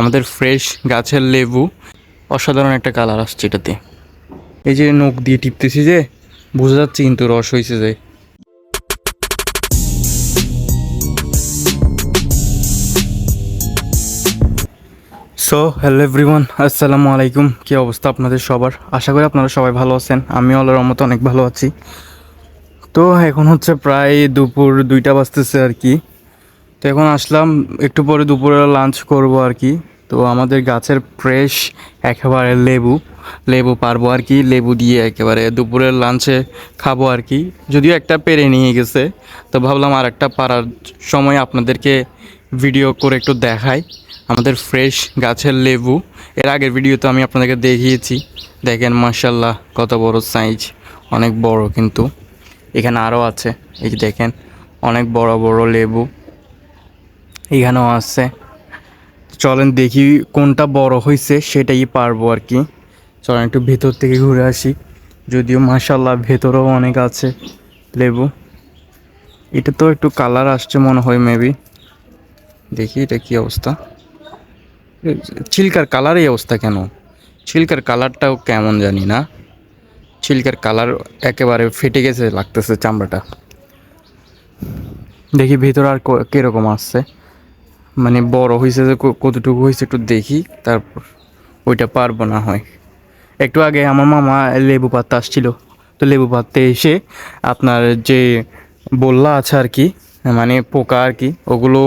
আমাদের ফ্রেশ গাছের লেবু, অসাধারণ একটা কালার আসছে এটাতে। এই যে নখ দিয়ে টিপতেছি যে, বোঝা যাচ্ছে কিন্তু রস হয়েছে যে। সো হ্যালো এভরিওয়ান আসসালামু আলাইকুম। কী অবস্থা আপনাদের সবার? আশা করি আপনারা সবাই ভালো আছেন। আমি আল্লাহর মতো অনেক ভালো আছি। তো এখন হচ্ছে প্রায় দুপুর দুইটা বাজতেছে আর কি। তো এখন আসলাম, একটু পরে দুপুরে লাঞ্চ করব আর কি। তো আমাদের গাছের ফ্রেশ একেবারে লেবু লেবু পারব আর কি, লেবু দিয়ে একেবারে দুপুরের লাঞ্চে খাব আর কি। যদিও একটা পেরে নিয়ে গেছে, তো ভাবলাম আর একটা পারার সময় আপনাদেরকে ভিডিও করে একটু দেখাই। আমাদের ফ্রেশ গাছের লেবু, এর আগের ভিডিওতে আমি আপনাদেরকে দেখিয়েছি। দেখেন মার্শাল্লাহ কত বড় সাইজ অনেক বড় কিন্তু। এখানে আরও আছে, এই দেখেন, অনেক বড় বড় লেবু। এখানেও আছে। চলেন দেখি কোনটা বড় হয়েছে সেটাই পারব আর কি। চলেন একটু ভেতর থেকে ঘুরে আসি। যদিও মাসাল্লাহ ভেতরেও অনেক আছে লেবু। এটা তো একটু কালার আসছে মনে হয় মেবি দেখি এটা কি অবস্থা। ছিলকার কালার এই অবস্থা কেন? ছিলকার কালারটাও কেমন জানি না। ছিলকার কালার একেবারে ফেটে গেছে লাগতেছে চামড়াটা। দেখি ভেতর আর কীরকম আসছে। মানে বড় হয়েছে যে কতটুকু হয়েছে একটু দেখি, তারপর ওইটা পারব না হয়। একটু আগে আমার মামা লেবু পাত্তা আসছিল, তো লেবু পাত্তে এসে আপনার যে বললা আছে আর কি মানে পোকা আর কি, ওগুলো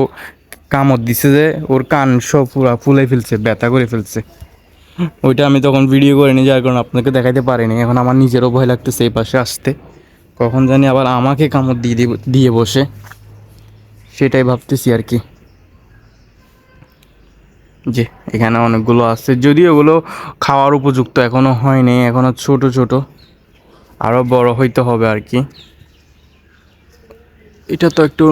কামড় দিছে যে ওর কান সব পুরা ফুলে ফেলছে, ব্যথা করে ফেলছে। ওইটা আমি তখন ভিডিও করে নিয়ে যার কারণে আপনাকে দেখাইতে পারিনি। এখন আমার নিজেরও ভয় লাগতেছে এই পাশে আসতে। কখন জানি আবার আমাকে কামড় দিয়ে দিয়ে বসে। সেটাই ভাবতেছি আর কি। যে এখানে অনেকগুলো আছে। যদিও ওগুলো খাওয়ার উপযুক্ত এখনও হয়নি, এখনও ছোট ছোট। আরও বড় হইতে হবে আর কি। এটা তো একটু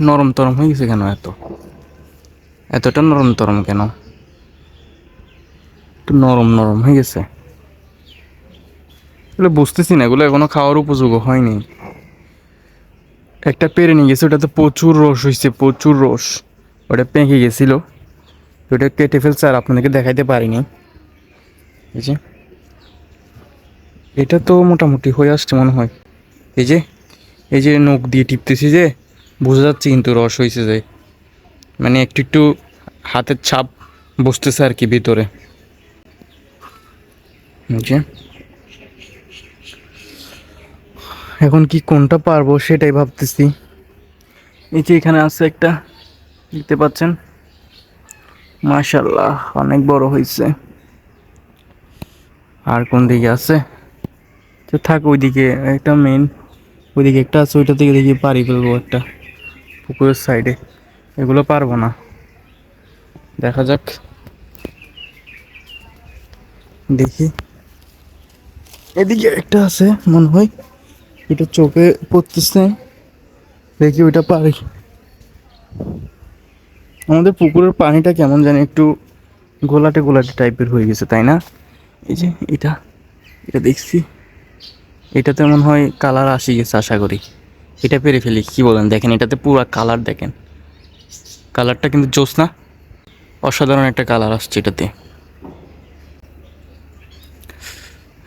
নরম তরম হয়ে গেছে কেন এত? এতটা নরম তরম কেন? একটু নরম নরম হয়ে গেছে। এগুলো বুঝতেছি না, এগুলো এখনও খাওয়ার উপযোগ হয়নি। একটা পেরে নিয়ে গেছে, ওটাতে প্রচুর রস হয়েছে প্রচুর রস। ওটা পেঁকে গেছিল। ওটা কেটে ফেলছে আর আপনাদেরকে দেখাইতে পারিনি। এই যে। এটা তো মোটামুটি হয়ে আসছে মনে হয়। এই যে এই যে নখ দিয়ে টিপতেছি যে, বোঝা যাচ্ছে কিন্তু রস হয়েছে যে। মানে একটু একটু হাতের ছাপ বসতেছে আর কি ভিতরে। এখন কি কোনটা পারব সেটাই ভাবতেছি। এই যে এখানে আছে একটা, দেখতে পাচ্ছেন? মাশাল্লাহ অনেক বড় হয়েছে আর কোন দিকে আছে? তো থাক, ওইদিকে একটা মেন ওইদিকে একটা আছে, ওইটা থেকে দেখি পারি ফেলব একটা, পুকুরের সাইডে এগুলো পারব না। দেখা যাক। দেখি। এদিকে একটা আছে, মনে হয়। এটা চোখে পড়তেছে। দেখি ওইটা পারি। আমাদের পুকুরের পানিটা কেমন জানি একটু গোলাটে গোলাটে টাইপের হয়ে গেছে, তাই না? এই যে এটা এটা দেখছি। এটাতে মনে হয় কালার আসি গেছে, আশা করি। এটা পেরে ফেলি, কি বলেন? দেখেন, এটাতে পুরো কালার দেখেন। কালারটা কিন্তু জোস না। অসাধারণ একটা কালার আসছে এটাতে।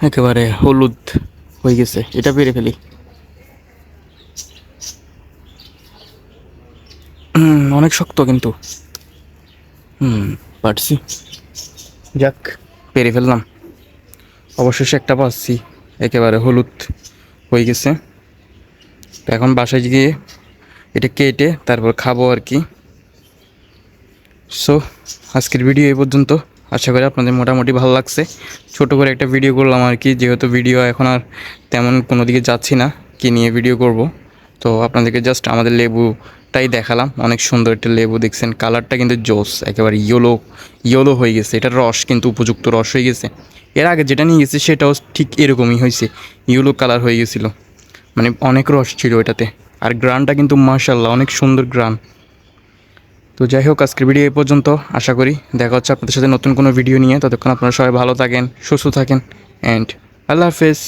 একেবারে হলুদ হয়ে গেছে। এটা পেরে ফেলি। অনেক শক্ত কিন্তু। হুম, পারছি। যাক, পেরে ফেললাম। অবশেষে একটা পাচ্ছি। একেবারে হলুদ হয়ে গেছে। এখন বাসায় গিয়ে এটা কেটে তারপর খাব আর কি। সো আজকের ভিডিও এই পর্যন্ত। আশা করি আপনাদের মোটামুটি ভালো লাগছে। ছোট করে একটা ভিডিও করলাম আর কি, যেহেতু ভিডিও এখন আর তেমন কোনো দিকে যাচ্ছি না, কি নিয়ে ভিডিও করব। তো আপনাদেরকে জাস্ট আমাদের লেবুটাই দেখালাম। অনেক সুন্দর একটা লেবু দেখছেন। কালারটা কিন্তু জোস, একেবারে ইয়েলো ইয়েলো হয়ে গেছে। এটার রস কিন্তু উপযুক্ত রস হয়ে গেছে। এর আগে যেটা নিয়ে গেছে সেটাও ঠিক এরকমই হয়েছে। ইয়েলো কালার হয়ে গেছিল। মানে অনেক রস ছিল এটাতে। আর গ্রানটা কিন্তু মার্শাল্লাহ অনেক সুন্দর গ্রান। তো যাই হোক, আজকের ভিডিও এই পর্যন্ত। আশা করি দেখা হচ্ছে আপনাদের সাথে নতুন কোনো ভিডিও নিয়ে। ততক্ষণ আপনারা সবাই ভালো থাকেন, সুস্থ থাকেন অ্যান্ড আল্লাহ হাফেজ।